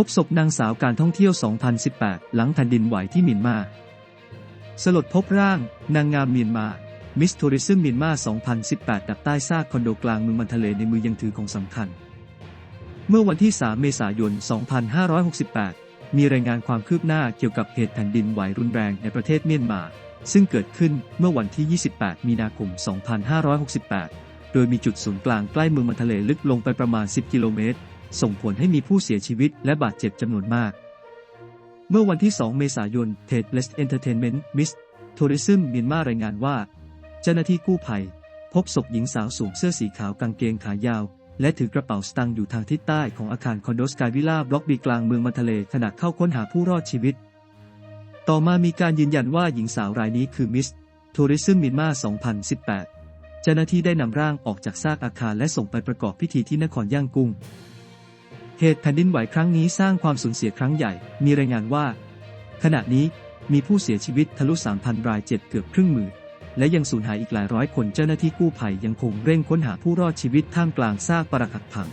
พบศพนางสาวการท่องเที่ยว 2018 หลังแผ่นดินไหวที่เมียนมา สลดพบร่าง นางงามเมียนมามิสทัวริซึมเมียนมา 2018 ดับใต้ซากคอนโดกลางเมืองมันทะเลในมือยังถือของสำคัญ เมื่อวันที่ 3 เมษายน 2568 มีรายงานความคืบหน้าเกี่ยวกับเหตุแผ่นดินไหวรุนแรงในประเทศเมียนมา ซึ่งเกิดขึ้นเมื่อวันที่ 28 มีนาคม 2568 โดยมีจุดศูนย์กลางใกล้เมืองมันทะเลลึกลงไปประมาณ 10 กิโลเมตร ส่งผลให้มีผู้เสียชีวิตและบาดเจ็บจำนวนมาก เมื่อวันที่ 2 เมษายน t e d l e s Entertainment Miss Tourism เมียนมารายงานว่า เจ้าหน้าที่กู้ภัย พบศพหญิงสาวสวมเสื้อสีขาวกางเกงขายาว และถือกระเป๋าสตางค์อยู่ทางทิศใต้ของอาคารคอนโดสกายวิลล่าบล็อกบีกลางเมืองมันทะเลขณะเข้าค้นหาผู้รอดชีวิต ต่อมามีการยืนยันว่าหญิงสาวรายนี้คือมิสทัวริซึมมินมา2018 เจ้าหน้าที่ได้นำร่างออกจากซากอาคารและส่งไปประกอบพิธีที่นครย่างกุ้ง เหตุแผ่นดินไหวครั้งนี้สร้างความสูญเสียครั้งใหญ่ มีรายงานว่า ขณะนี้มีผู้เสียชีวิตทะลุ 3,000 รายเจ็บเกือบครึ่งหมื่นและยังสูญหายอีกหลายร้อยคนเจ้าหน้าที่กู้ภัยยังคงเร่งค้นหาผู้รอดชีวิตท่ามกลางซากปรักหักพัง